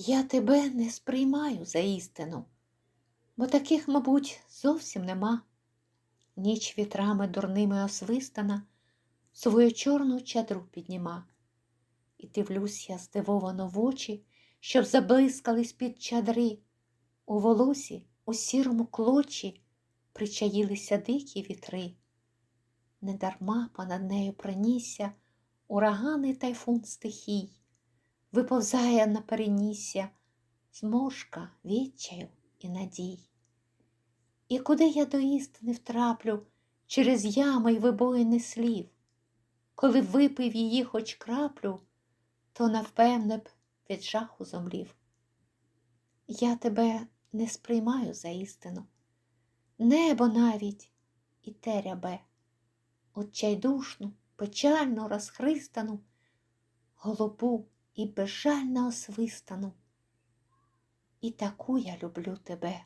Я тебе не сприймаю за істину, бо таких, мабуть, зовсім нема. Ніч вітрами дурними освистана, свою чорну чадру підніма. І дивлюсь я здивовано в очі, щоб заблискали з-під чадри. У волосі, у сірому клочі причаїлися дикі вітри. Недарма понад нею пронісся ураганий тайфун стихій, виповзає на перенісся зморшка відчаю і надій. І куди я до істини втраплю через ями й вибоїни слів, коли випив її хоч краплю, то навпевне б від жаху зомлів. Я тебе не сприймаю за істину, небо навіть і те отчайдушну, печально розхристану, голубу і безжально освистану. І таку я люблю тебе.